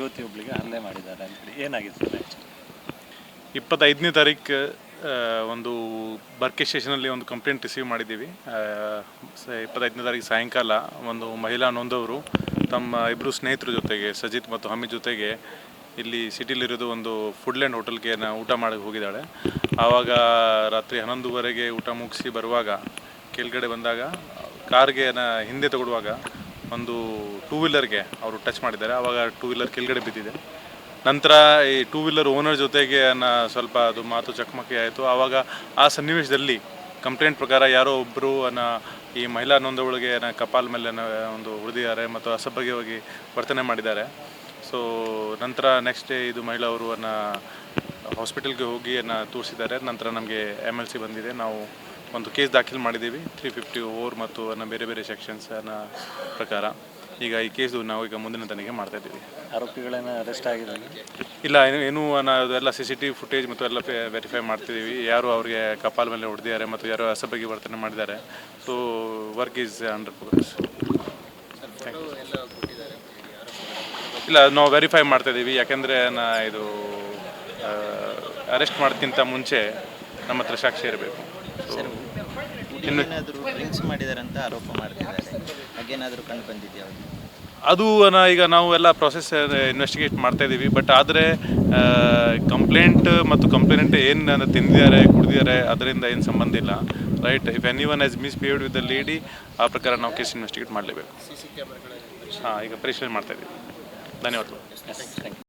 ಯುವತಿಯೊಬ್ಬಳಿಗೆ ಹಲ್ಲೆ ಮಾಡಿದ್ದಾರೆ ಅಂತೇಳಿ ಏನಾಗಿದೆ ಸರ್? ಇಪ್ಪತ್ತೈದನೇ ತಾರೀಕು ಒಂದು ಬರ್ಕೆ ಸ್ಟೇಷನಲ್ಲಿ ಒಂದು ಕಂಪ್ಲೇಂಟ್ ರಿಸೀವ್ ಮಾಡಿದ್ದೀವಿ. ಇಪ್ಪತ್ತೈದನೇ ತಾರೀಕು ಸಾಯಂಕಾಲ ಒಂದು ಮಹಿಳಾ ನೊಂದವರು ತಮ್ಮ ಇಬ್ಬರು ಸ್ನೇಹಿತರ ಜೊತೆಗೆ, ಸಜಿತ್ ಮತ್ತು ಹಮೀದ್ ಜೊತೆಗೆ ಇಲ್ಲಿ ಸಿಟಿಲಿರೋದು ಒಂದು ಫುಡ್ಲ್ಯಾಂಡ್ ಹೋಟೆಲ್ಗೆ ನಾ, ಊಟ ಮಾಡಿ ಹೋಗಿದ್ದಾಳೆ. ಆವಾಗ ರಾತ್ರಿ ಹನ್ನೊಂದುವರೆಗೆ ಊಟ ಮುಗಿಸಿ ಬರುವಾಗ ಕೆಳಗಡೆ ಬಂದಾಗ, ಕಾರ್ಗೆ ನಾ, ಹಿಂದೆ ತಗೊಳ್ಳುವಾಗ ಒಂದು ಟೂ ವೀಲರ್ಗೆ ಅವರು ಟಚ್ ಮಾಡಿದ್ದಾರೆ. ಆವಾಗ ಟೂ ವೀಲರ್ ಕೆಳಗಡೆ ಬಿದ್ದಿದೆ. ನಂತರ ಈ ಟೂ ವೀಲರ್ ಓನರ್ ಜೊತೆಗೆ ನಾ ಸ್ವಲ್ಪ ಅದು ಮಾತು ಚಕಮಕಿ ಆಯಿತು. ಆವಾಗ ಆ ಸನ್ನಿವೇಶದಲ್ಲಿ ಕಂಪ್ಲೇಂಟ್ ಪ್ರಕಾರ ಯಾರೋ ಒಬ್ಬರು ಅನ್ನ ಈ ಮಹಿಳಾ ನೊಂದವಳಿಗೆ ಕಪಾಲ್ ಮೇಲೆ ಒಂದು ಉಳಿದಿದ್ದಾರೆ ಮತ್ತು ಅಸಭ್ಯವಾಗಿ ವರ್ತನೆ ಮಾಡಿದ್ದಾರೆ. ಸೊ ನಂತರ ನೆಕ್ಸ್ಟ್ ಡೇ ಇದು ಮಹಿಳಾ ಅವರು ಅನ್ನ ಹಾಸ್ಪಿಟಲ್ಗೆ ಹೋಗಿ ಅನ್ನ ತೋರಿಸಿದ್ದಾರೆ. ನಂತರ ನಮಗೆ ಎಂ ಎಲ್ ಸಿ ಬಂದಿದೆ. ನಾವು ಒಂದು ಕೇಸ್ ದಾಖಲು ಮಾಡಿದ್ದೀವಿ ತ್ರೀ ಫಿಫ್ಟಿ ಓವರ್ ಮತ್ತು ಅನ್ನ ಬೇರೆ ಬೇರೆ ಸೆಕ್ಷನ್ಸ್ ಅನ್ನ ಪ್ರಕಾರ. ಈಗ ಈ ಕೇಸು ನಾವು ಈಗ ಮುಂದಿನ ತನಿಖೆ ಮಾಡ್ತಾ ಇದ್ದೀವಿ. ಆರೋಪಿಗಳೇನ ಅರೆಸ್ಟ್ ಆಗಿದೆ ಇಲ್ಲ ಏನು ಏನು ನಾವು ಎಲ್ಲ ಸಿ ಸಿ ಟಿ ಫುಟೇಜ್ ಮತ್ತು ಎಲ್ಲ ವೆರಿಫೈ ಮಾಡ್ತಿದ್ದೀವಿ. ಯಾರು ಅವರಿಗೆ ಕಪಾಲ ಮೇಲೆ ಹೊಡೆದಿದ್ದಾರೆ ಮತ್ತು ಯಾರು ಅಸಭ್ಯವಾಗಿ ವರ್ತನೆ ಮಾಡಿದ್ದಾರೆ. So work is under progress ಇಲ್ಲ ನಾವು ವೆರಿಫೈ ಮಾಡ್ತಾ ಇದ್ದೀವಿ. ಯಾಕೆಂದರೆ ನಾ ಇದು ಅರೆಸ್ಟ್ ಮಾಡೋಕ್ಕಿಂತ ಮುಂಚೆ ನಮ್ಮ ಹತ್ರ ಸಾಕ್ಷಿ ಇರಬೇಕು. ಏನಾದರೂ ಡ್ರಿಂಕ್ಸ್ ಆರೋಪ ಮಾಡ್ತಿದ್ದಾರೆ. ಹಾಗೇನಾದರೂ ಕಂಡು ಬಂದಿದೆಯಾ ಅದು ನಾ ಈಗ ನಾವು ಎಲ್ಲ ಪ್ರೊಸೆಸ್ ಇನ್ವೆಸ್ಟಿಗೇಟ್ ಮಾಡ್ತಾ ಇದ್ದೀವಿ ಬಟ್ ಆದರೆ ಕಂಪ್ಲೇಂಟ್ ಮತ್ತು ಕಂಪ್ಲೇಂಟ್ ಏನು ತಿಂದಿದ್ದಾರೆ ಕುಡಿದಿದ್ದಾರೆ ಅದರಿಂದ ಏನು ಸಂಬಂಧ ಇಲ್ಲ. Right if anyone has misbehaved with the lady ಆ ಪ್ರಕಾರ ನಾವು ಕೇಸ್ ಇನ್ವೆಸ್ಟಿಗೇಟ್ ಮಾಡಲೇಬೇಕು. ಹಾಂ ಈಗ ಪರಿಶೀಲನೆ ಮಾಡ್ತಾ ಇದ್ದೀವಿ ಧನ್ಯವಾದಗಳು. Thank you